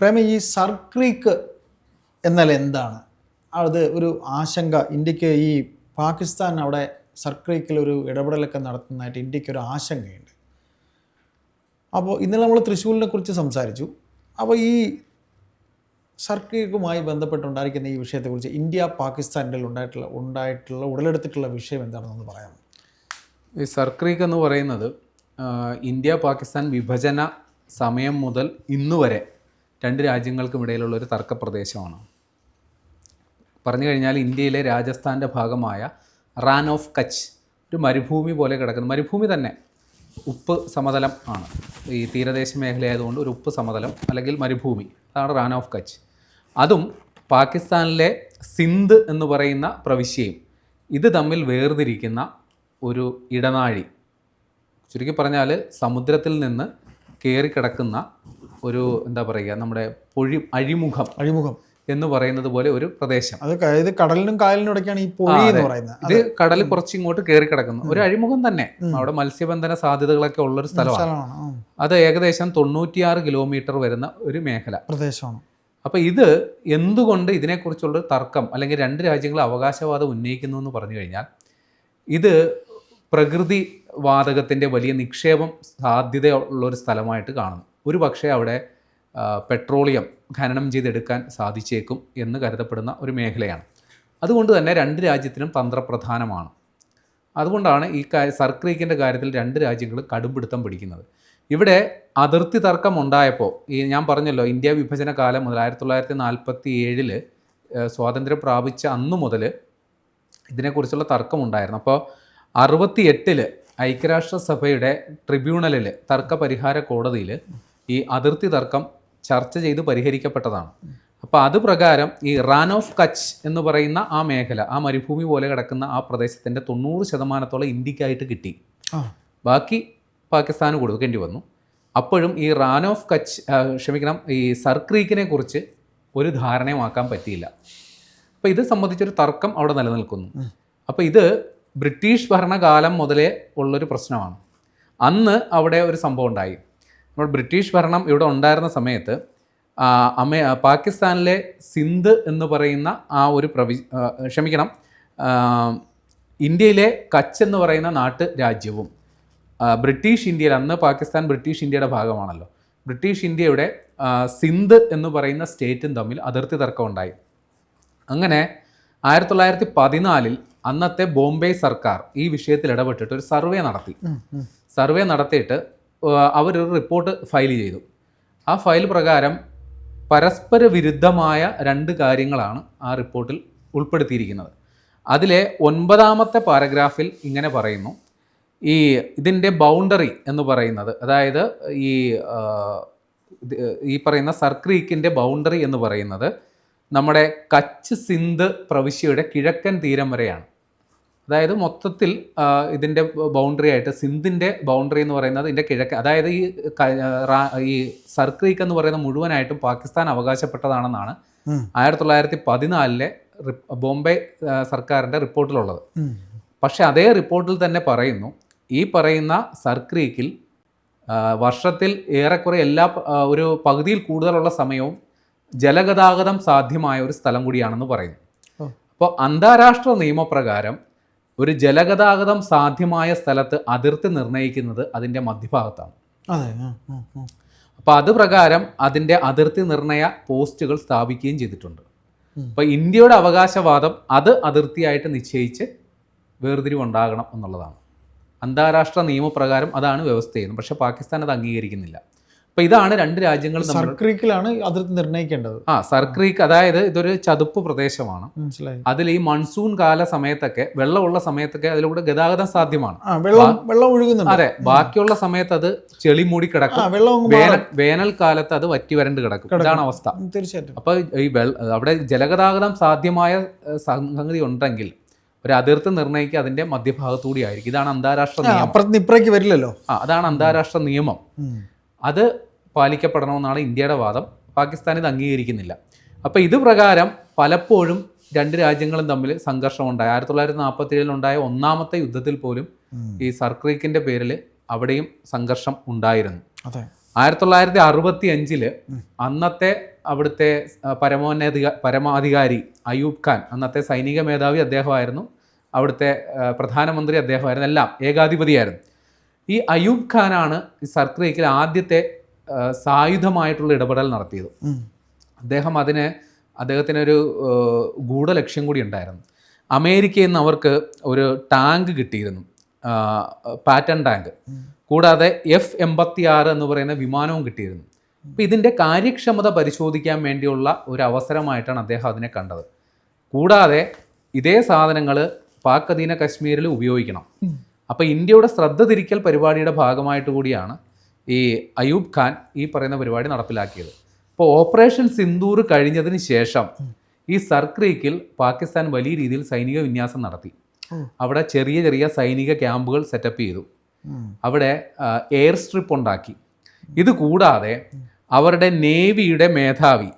പ്രേമ ഈ സർക്രീക്ക് എന്നാൽ എന്താണ്? അത് ഒരു ആശങ്ക. ഇന്ത്യയ്ക്ക് ഈ പാകിസ്ഥാൻ അവിടെ സർക്രീക്കിൽ ഒരു ഇടപെടലൊക്കെ നടത്തുന്നതായിട്ട് ഇന്ത്യയ്ക്ക് ഒരു ആശങ്കയുണ്ട്. അപ്പോൾ ഇന്നലെ നമ്മൾ തൃശ്ശൂരിനെ കുറിച്ച് സംസാരിച്ചു. അപ്പോൾ ഈ സർക്രീക്കുമായി ബന്ധപ്പെട്ടുണ്ടായിരിക്കുന്ന ഈ വിഷയത്തെക്കുറിച്ച് ഇന്ത്യ പാകിസ്ഥാനിൽ ഉണ്ടായിട്ടുള്ള ഉണ്ടായിട്ടുള്ള ഉടലെടുത്തിട്ടുള്ള വിഷയം എന്താണെന്നൊന്ന് പറയാം ഈ സർക്രീക്ക് എന്ന് പറയുന്നത് ഇന്ത്യ പാകിസ്ഥാൻ വിഭജന സമയം മുതൽ ഇന്ന് വരെ രണ്ട് രാജ്യങ്ങൾക്കും ഇടയിലുള്ള ഒരു തർക്ക പ്രദേശമാണ് പറഞ്ഞു കഴിഞ്ഞാൽ ഇന്ത്യയിലെ രാജസ്ഥാന്റെ ഭാഗമായ റാൻ ഓഫ് കച്ച് ഒരു മരുഭൂമി പോലെ കിടക്കുന്ന. മരുഭൂമി തന്നെ ഉപ്പ് സമതലം ആണ്. ഈ തീരദേശ മേഖലയായതുകൊണ്ട് ഒരു ഉപ്പ് സമതലം അല്ലെങ്കിൽ മരുഭൂമി അതാണ് റാൻ ഓഫ് കച്ച്. അതും പാകിസ്ഥാനിലെ സിന്ധ് എന്ന് പറയുന്ന പ്രവിശ്യയും ഇത് തമ്മിൽ വേർതിരിക്കുന്ന ഒരു ഇടനാഴി. ചുരുക്കി പറഞ്ഞാൽ സമുദ്രത്തിൽ നിന്ന് കയറിക്കിടക്കുന്ന ഒരു എന്താ പറയുക നമ്മുടെ പൊഴി അഴിമുഖം അഴിമുഖം. എന്ന് പറയുന്നത് പോലെ ഒരു പ്രദേശം. അത് ഇത് കടലിനും കായലിനും ഇടയ്ക്കാണ് ഈ പൊഴി എന്ന് പറയുന്നത്. ഇത് കടൽ കുറച്ച് ഇങ്ങോട്ട് കയറി കിടക്കുന്നു. ഒരു അഴിമുഖം തന്നെ. അവിടെ മത്സ്യബന്ധന സാധ്യതകളൊക്കെ ഉള്ള ഒരു സ്ഥലമാണ്. അത് ഏകദേശം തൊണ്ണൂറ്റിയാറ് കിലോമീറ്റർ വരുന്ന ഒരു മേഖല. പ്രദേശമാണ്. അപ്പോൾ ഇത് എന്തുകൊണ്ട് ഇതിനെക്കുറിച്ചുള്ള തർക്കം അല്ലെങ്കിൽ രണ്ട് രാജ്യങ്ങൾ അവകാശവാദം ഉന്നയിക്കുന്നു എന്ന് പറഞ്ഞു കഴിഞ്ഞാൽ ഇത് പ്രകൃതി വാതകത്തിന്റെ വലിയ നിക്ഷേപം സാധ്യതയുള്ള ഒരു സ്ഥലമായിട്ട് കാണുന്നു. ഒരു പക്ഷേ അവിടെ പെട്രോളിയം ഖനനം ചെയ്തെടുക്കാൻ സാധിച്ചേക്കും എന്ന് കരുതപ്പെടുന്ന ഒരു മേഖലയാണ്. അതുകൊണ്ട് തന്നെ രണ്ട് രാജ്യത്തിനും തന്ത്രപ്രധാനമാണ്. അതുകൊണ്ടാണ് ഈ സർക്രീക്കിന്റെ കാര്യത്തിൽ രണ്ട് രാജ്യങ്ങൾ കടുംപിടുത്തം പിടിക്കുന്നത്. ഇവിടെ അതിർത്തി തർക്കം ഉണ്ടായപ്പോൾ ഈ ഞാൻ പറഞ്ഞല്ലോ ഇന്ത്യ വിഭജന കാലം മുതൽ ആയിരത്തി തൊള്ളായിരത്തി നാൽപ്പത്തി ഏഴിൽ സ്വാതന്ത്ര്യം പ്രാപിച്ച അന്നു മുതൽ ഇതിനെക്കുറിച്ചുള്ള തർക്കം ഉണ്ടായിരുന്നു. അപ്പോൾ അറുപത്തി എട്ടിൽ ഐക്യരാഷ്ട്രസഭയുടെ ട്രിബ്യൂണലിൽ തർക്ക പരിഹാര കോടതിയിൽ ഈ അതിർത്തി തർക്കം ചർച്ച ചെയ്ത് പരിഹരിക്കപ്പെട്ടതാണ്. അപ്പോൾ അത് പ്രകാരം ഈ റാൻ ഓഫ് കച്ച് എന്ന് പറയുന്ന ആ മേഖല ആ മരുഭൂമി പോലെ കിടക്കുന്ന ആ പ്രദേശത്തിന്റെ തൊണ്ണൂറ് ശതമാനത്തോളം ഇന്ത്യക്കായിട്ട് കിട്ടി. ബാക്കി പാകിസ്ഥാന് കൊടുക്കേണ്ടി വന്നു. അപ്പോഴും ഈ റാൻ ഓഫ് കച്ച് ക്ഷമിക്കണം ഈ സർക്രീക്കിനെ കുറിച്ച് ഒരു ധാരണയുമാക്കാൻ പറ്റിയില്ല. അപ്പോൾ ഇത് സംബന്ധിച്ചൊരു തർക്കം അവിടെ നിലനിൽക്കുന്നു. അപ്പോൾ ഇത് ബ്രിട്ടീഷ് ഭരണകാലം മുതലേ ഉള്ളൊരു പ്രശ്നമാണ്. അന്ന് അവിടെ ഒരു സംഭവം ഉണ്ടായി. നമ്മൾ ബ്രിട്ടീഷ് ഭരണം ഇവിടെ ഉണ്ടായിരുന്ന സമയത്ത് അമേ പാകിസ്ഥാനിലെ സിന്ധ് എന്ന് പറയുന്ന ആ ഒരു പ്രവി ക്ഷമിക്കണം ഇന്ത്യയിലെ കച്ച് എന്ന് പറയുന്ന നാട്ട് രാജ്യവും ബ്രിട്ടീഷ് ഇന്ത്യയിൽ അന്ന് പാകിസ്ഥാൻ ബ്രിട്ടീഷ് ഇന്ത്യയുടെ ഭാഗമാണല്ലോ. ബ്രിട്ടീഷ് ഇന്ത്യയുടെ സിന്ധ് എന്ന് പറയുന്ന സ്റ്റേറ്റും തമ്മിൽ അതിർത്തി തർക്കം ഉണ്ടായി. അങ്ങനെ ആയിരത്തി തൊള്ളായിരത്തി പതിനാലിൽ അന്നത്തെ ബോംബെ സർക്കാർ ഈ വിഷയത്തിൽ ഇടപെട്ടിട്ട് ഒരു സർവേ നടത്തി. സർവേ നടത്തിയിട്ട് അവരൊരു റിപ്പോർട്ട് ഫയൽ ചെയ്തു. ആ ഫയൽ പ്രകാരം പരസ്പര വിരുദ്ധമായ രണ്ട് കാര്യങ്ങളാണ് ആ റിപ്പോർട്ടിൽ ഉൾപ്പെടുത്തിയിരിക്കുന്നത്. അതിലെ ഒൻപതാമത്തെ പാരഗ്രാഫിൽ ഇങ്ങനെ പറയുന്നു. ഈ ഇതിന്റെ ബൗണ്ടറി എന്ന് പറയുന്നത് അതായത് ഈ ഈ പറയുന്ന സർക്രീക്കിന്റെ ബൗണ്ടറി എന്ന് പറയുന്നത് നമ്മുടെ കച്ച് സിന്ധ് പ്രവിശ്യയുടെ കിഴക്കൻ തീരം വരെയാണ്. അതായത് മൊത്തത്തിൽ ഇതിന്റെ ബൗണ്ടറി ആയിട്ട് സിന്ധിന്റെ ബൗണ്ടറി എന്ന് പറയുന്നത് ഇതിന്റെ കിഴക്ക് അതായത് ഈ ഈ സർക്രീക്ക് എന്ന് പറയുന്ന മുഴുവനായിട്ടും പാകിസ്ഥാൻ അവകാശപ്പെട്ടതാണെന്നാണ്. ആയിരത്തി തൊള്ളായിരത്തി പതിനാലിലെ ബോംബെ സർക്കാരിന്റെ റിപ്പോർട്ടിലുള്ളത്. പക്ഷേ അതേ റിപ്പോർട്ടിൽ തന്നെ പറയുന്നു ഈ പറയുന്ന സർക്രീക്കിൽ വർഷത്തിൽ ഏറെക്കുറെ എല്ലാ ഒരു പകുതിയിൽ കൂടുതലുള്ള സമയവും ജലഗതാഗതം സാധ്യമായ ഒരു സ്ഥലം കൂടിയാണെന്ന് പറയുന്നു. അപ്പോൾ അന്താരാഷ്ട്ര നിയമപ്രകാരം ഒരു ജലഗതാഗതം സാധ്യമായ സ്ഥലത്ത് അതിർത്തി നിർണയിക്കുന്നത് അതിന്റെ മധ്യഭാഗത്താണ്. അപ്പോൾ അത് പ്രകാരം അതിന്റെ അതിർത്തി നിർണയ പോസ്റ്റുകൾ സ്ഥാപിക്കുകയും ചെയ്തിട്ടുണ്ട്. അപ്പോൾ ഇന്ത്യയുടെ അവകാശവാദം അത് അതിർത്തിയായിട്ട് നിശ്ചയിച്ച് വേർതിരിവുണ്ടാകണം എന്നുള്ളതാണ്. അന്താരാഷ്ട്ര നിയമപ്രകാരം അതാണ് വ്യവസ്ഥ ചെയ്യുന്നത്. പക്ഷേ പാകിസ്ഥാൻ അത് അംഗീകരിക്കുന്നില്ല. അപ്പോൾ ഇതാണ് രണ്ട് രാജ്യങ്ങൾ സർക്രീക്കിലാണ് അതിർത്തി നിർണയിക്കേണ്ടത്. ആ സർക്രീക്ക് അതായത് ഇതൊരു ചതുപ്പ് പ്രദേശമാണ്. അതിൽ ഈ മൺസൂൺ കാല സമയത്തൊക്കെ വെള്ളമുള്ള സമയത്തൊക്കെ അതിലൂടെ ഗതാഗതം സാധ്യമാണ്. വെള്ളം ഒഴുകുന്നുണ്ട്. അതെ ബാക്കിയുള്ള സമയത്ത് അത് ചെളി മൂടി കിടക്കും. വേനൽക്കാലത്ത് അത് വറ്റി വരണ്ട് കിടക്കും. ഇതാണ് അവസ്ഥ. തീർച്ചയായിട്ടും. അപ്പൊ ഈ വെള്ള അവിടെ ജലഗതാഗതം സാധ്യമായ സംഗതി ഉണ്ടെങ്കിൽ ഒരു അതിർത്തി നിർണയിക്കുക അതിന്റെ മധ്യഭാഗത്തൂടി ആയിരിക്കും. ഇതാണ് അന്താരാഷ്ട്ര നിയമം. വരില്ലല്ലോ. ആ അതാണ് അന്താരാഷ്ട്ര നിയമം. അത് പാലിക്കപ്പെടണമെന്നാണ് ഇന്ത്യയുടെ വാദം. പാകിസ്ഥാൻ ഇത് അംഗീകരിക്കുന്നില്ല. അപ്പോൾ ഇത് പ്രകാരം പലപ്പോഴും രണ്ട് രാജ്യങ്ങളും തമ്മിൽ സംഘർഷമുണ്ടായി. ആയിരത്തി തൊള്ളായിരത്തി നാൽപ്പത്തി ഏഴിലുണ്ടായ ഒന്നാമത്തെ യുദ്ധത്തിൽ പോലും ഈ സർക്രീക്കിന്റെ പേരിൽ അവിടെയും സംഘർഷം ഉണ്ടായിരുന്നു. ആയിരത്തി തൊള്ളായിരത്തി അറുപത്തി അഞ്ചിൽ അന്നത്തെ അവിടുത്തെ പരമോന്നത പരമാധികാരി അയൂബ് ഖാൻ അന്നത്തെ സൈനിക മേധാവി അദ്ദേഹമായിരുന്നു. അവിടുത്തെ പ്രധാനമന്ത്രി അദ്ദേഹമായിരുന്നു. എല്ലാം ഏകാധിപതിയായിരുന്നു. ഈ അയൂബ് ഖാനാണ് ഈ സർക്രീക്കിൽ ആദ്യത്തെ സായുധമായിട്ടുള്ള ഇടപെടൽ നടത്തിയത്. അദ്ദേഹം അതിന് അദ്ദേഹത്തിനൊരു ഗൂഢലക്ഷ്യം കൂടി ഉണ്ടായിരുന്നു. അമേരിക്കയിൽ നിന്ന് അവർക്ക് ഒരു ടാങ്ക് കിട്ടിയിരുന്നു. Patton tank. കൂടാതെ എഫ് എൺപത്തി ആറ് എന്ന് പറയുന്ന വിമാനവും കിട്ടിയിരുന്നു. അപ്പം ഇതിന്റെ കാര്യക്ഷമത പരിശോധിക്കാൻ വേണ്ടിയുള്ള ഒരു അവസരമായിട്ടാണ് അദ്ദേഹം അതിനെ കണ്ടത്. കൂടാതെ ഇതേ സാധനങ്ങൾ പാക് അധീന കശ്മീരിൽ ഉപയോഗിക്കണം. അപ്പോൾ ഇന്ത്യയുടെ ശ്രദ്ധ തിരിക്കൽ പരിപാടിയുടെ ഭാഗമായിട്ട് കൂടിയാണ് ഈ അയൂബ് ഖാൻ ഈ പറയുന്ന പരിപാടി നടപ്പിലാക്കിയത്. അപ്പോൾ ഓപ്പറേഷൻ സിന്ദൂർ കഴിഞ്ഞതിന് ശേഷം ഈ സർക്രീക്കിൽ പാകിസ്ഥാൻ വലിയ രീതിയിൽ സൈനിക വിന്യാസം നടത്തി. അവിടെ ചെറിയ ചെറിയ സൈനിക ക്യാമ്പുകൾ സെറ്റപ്പ് ചെയ്തു. അവിടെ എയർ സ്ട്രിപ്പ് ഉണ്ടാക്കി. ഇത് കൂടാതെ അവരുടെ നേവിയുടെ മേധാവി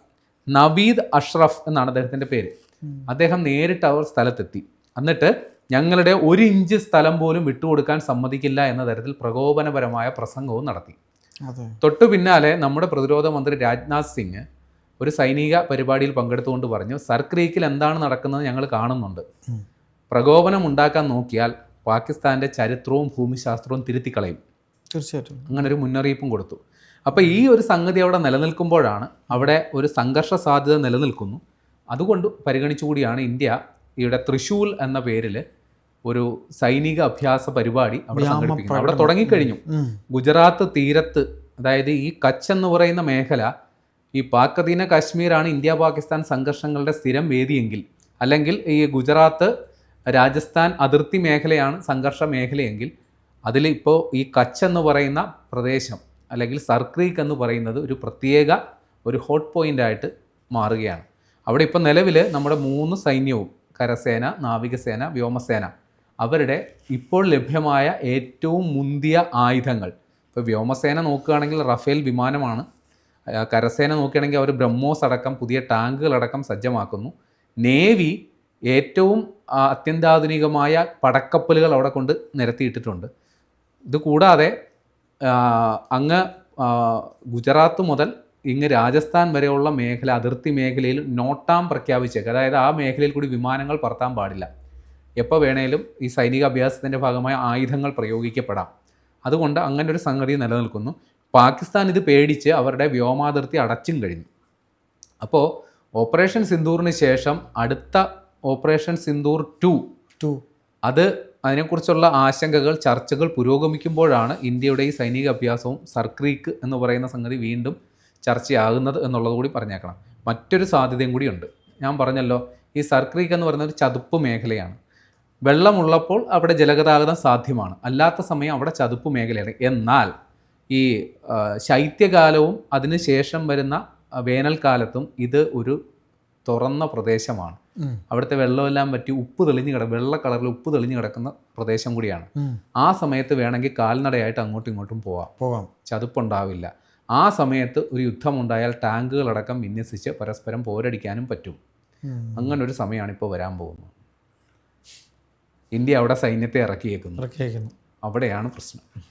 നവീദ് അഷ്റഫ് എന്നാണ് അദ്ദേഹത്തിന്റെ പേര്. അദ്ദേഹം നേരിട്ട് അവർ സ്ഥലത്തെത്തി. എന്നിട്ട് ഞങ്ങളുടെ ഒരു ഇഞ്ച് സ്ഥലം പോലും വിട്ടുകൊടുക്കാൻ സമ്മതിക്കില്ല എന്ന തരത്തിൽ പ്രകോപനപരമായ പ്രസംഗവും നടത്തി. തൊട്ടു പിന്നാലെ നമ്മുടെ പ്രതിരോധ മന്ത്രി രാജ്നാഥ് സിംഗ് ഒരു സൈനിക പരിപാടിയിൽ പങ്കെടുത്തുകൊണ്ട് പറഞ്ഞു സർക്രീക്കിൽ എന്താണ് നടക്കുന്നത് ഞങ്ങൾ കാണുന്നുണ്ട്. പ്രകോപനം ഉണ്ടാക്കാൻ നോക്കിയാൽ പാകിസ്ഥാന്റെ ചരിത്രവും ഭൂമിശാസ്ത്രവും തിരുത്തിക്കളയും. തീർച്ചയായിട്ടും. അങ്ങനെ ഒരു മുന്നറിയിപ്പും കൊടുത്തു. അപ്പോൾ ഈ ഒരു സംഗതി അവിടെ നിലനിൽക്കുമ്പോഴാണ് അവിടെ ഒരു സംഘർഷ സാധ്യത നിലനിൽക്കുന്നു. അതുകൊണ്ട് പരിഗണിച്ചുകൂടിയാണ് ഇന്ത്യ ഇവിടെ തൃശൂൽ എന്ന പേരിൽ ഒരു സൈനിക അഭ്യാസ പരിപാടി അവിടെ സംഘടിപ്പിക്കുന്നത് അവിടെ. തുടങ്ങിക്കഴിഞ്ഞു. ഗുജറാത്ത് തീരത്ത് അതായത് ഈ കച്ച് എന്ന് പറയുന്ന മേഖല ഈ പാക് അധീന കാശ്മീരാണ് ഇന്ത്യ പാകിസ്ഥാൻ സംഘർഷങ്ങളുടെ സ്ഥിരം വേദിയെങ്കിൽ അല്ലെങ്കിൽ ഈ ഗുജറാത്ത് രാജസ്ഥാൻ അതിർത്തി മേഖലയാണ് സംഘർഷ മേഖലയെങ്കിൽ അതിൽ ഇപ്പോൾ ഈ കച്ച് എന്ന് പറയുന്ന പ്രദേശം അല്ലെങ്കിൽ സർക്രീക്ക് എന്ന് പറയുന്നത് ഒരു പ്രത്യേക ഒരു ഹോട്ട് പോയിന്റ് ആയിട്ട് മാറുകയാണ് അവിടെ ഇപ്പോൾ നിലവിൽ നമ്മുടെ മൂന്ന് സൈന്യവും കരസേന നാവികസേന വ്യോമസേന അവരുടെ ഇപ്പോൾ ലഭ്യമായ ഏറ്റവും മുന്തിയ ആയുധങ്ങൾ. ഇപ്പോൾ വ്യോമസേന നോക്കുകയാണെങ്കിൽ റഫേൽ വിമാനമാണ്. കരസേന നോക്കുകയാണെങ്കിൽ അവർ ബ്രഹ്മോസ് അടക്കം പുതിയ ടാങ്കുകളടക്കം സജ്ജമാക്കുന്നു. നേവി ഏറ്റവും അത്യന്താധുനികമായ പടക്കപ്പലുകൾ അവിടെ കൊണ്ട് നിരത്തിയിട്ടിട്ടുണ്ട്. ഇത് കൂടാതെ അങ്ങ് ഗുജറാത്ത് മുതൽ ഇങ്ങ് രാജസ്ഥാൻ വരെയുള്ള മേഖല അതിർത്തി മേഖലയിൽ നോട്ടാം പ്രഖ്യാപിച്ചേക്ക്. അതായത് ആ മേഖലയിൽ കൂടി വിമാനങ്ങൾ പറത്താൻ പാടില്ല. എപ്പോൾ വേണേലും ഈ സൈനിക അഭ്യാസത്തിന്റെ ഭാഗമായ ആയുധങ്ങൾ പ്രയോഗിക്കപ്പെടാം. അതുകൊണ്ട് അങ്ങനെ ഒരു സംഗതി നിലനിൽക്കുന്നു. പാകിസ്ഥാൻ ഇത് പേടിച്ച് അവരുടെ വ്യോമാതിർത്തി അടച്ചും കഴിഞ്ഞു. അപ്പോൾ ഓപ്പറേഷൻ സിന്ദൂറിന് ശേഷം അടുത്ത ഓപ്പറേഷൻ സിന്ദൂർ ടു ടു. അത് അതിനെക്കുറിച്ചുള്ള ആശങ്കകൾ ചർച്ചകൾ പുരോഗമിക്കുമ്പോഴാണ് ഇന്ത്യയുടെ ഈ സൈനിക അഭ്യാസവും സർക്രീക്ക് എന്ന് പറയുന്ന സംഗതി വീണ്ടും ചർച്ചയാകുന്നത് എന്നുള്ളത് കൂടി പറഞ്ഞേക്കണം. മറ്റൊരു സാധ്യതയും കൂടിയുണ്ട് ഞാൻ പറഞ്ഞല്ലോ ഈ സർക്രീക്ക് എന്ന് പറയുന്ന ഒരു ചതുപ്പ് മേഖലയാണ്. വെള്ളമുള്ളപ്പോൾ അവിടെ ജലഗതാഗതം സാധ്യമാണ്. അല്ലാത്ത സമയം അവിടെ ചതുപ്പ് മേഖലയാണ്. എന്നാൽ ഈ ശൈത്യകാലവും അതിനുശേഷം വരുന്ന വേനൽക്കാലത്തും ഇത് ഒരു തുറന്ന പ്രദേശമാണ്. അവിടുത്തെ വെള്ളമെല്ലാം പറ്റി ഉപ്പ് തെളിഞ്ഞു കിട വെള്ള കളറിൽ ഉപ്പ് തെളിഞ്ഞു കിടക്കുന്ന പ്രദേശം കൂടിയാണ്. ആ സമയത്ത് വേണമെങ്കിൽ കാൽനടയായിട്ട് അങ്ങോട്ടും ഇങ്ങോട്ടും പോവാം. പോവാം. ചതുപ്പുണ്ടാവില്ല. ആ സമയത്ത് ഒരു യുദ്ധമുണ്ടായാൽ ടാങ്കുകളടക്കം വിന്യസിച്ച് പരസ്പരം പോരടിക്കാനും പറ്റും. അങ്ങനൊരു അങ്ങനെ ഒരു സമയമാണ് ഇപ്പോൾ വരാൻ പോകുന്നത്. ഇന്ത്യ അവിടെ സൈന്യത്തെ ഇറക്കിയേക്കുന്നു. ഇറക്കിയേക്കുന്നു. അവിടെയാണ് പ്രശ്നം.